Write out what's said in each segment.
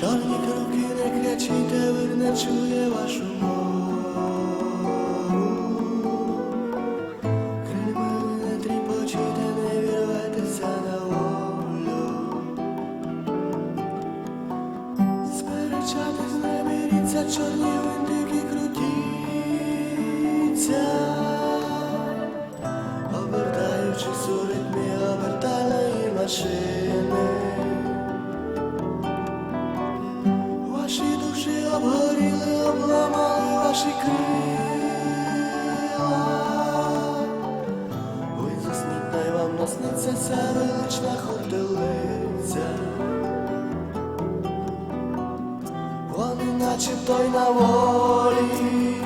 Чорні кроки не кричіть, вир не чує вашу мову. Крильми не тріпочите, не вірветеся на волю. Сперечатись не беріться, чорні ваші крила. Ви засніть, най вам насниться ця велична хотелиця, Вони наче той на волі,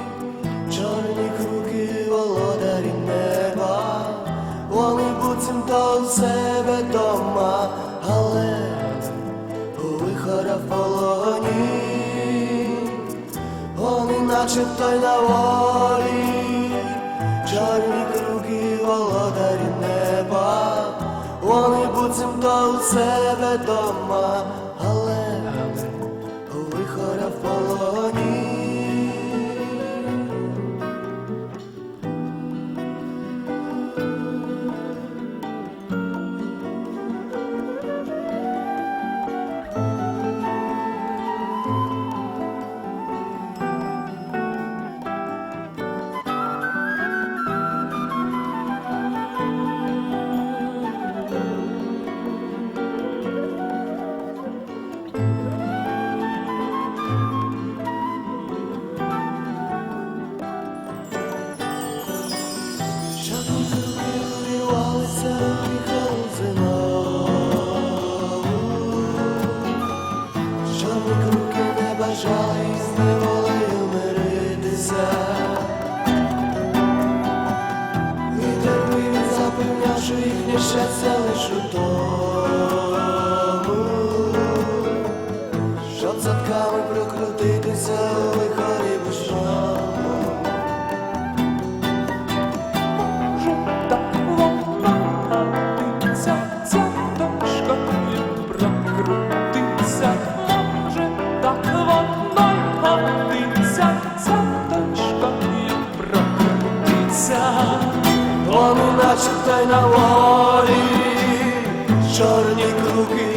наче той на волі, чорні круги володарі неба, вони буцімто у себе дома, круги з неволею миритися. Вітер він запевняв, що їхнє щастя лише у дошка і прокрутиться. Вони начебто й на волі, чорні круги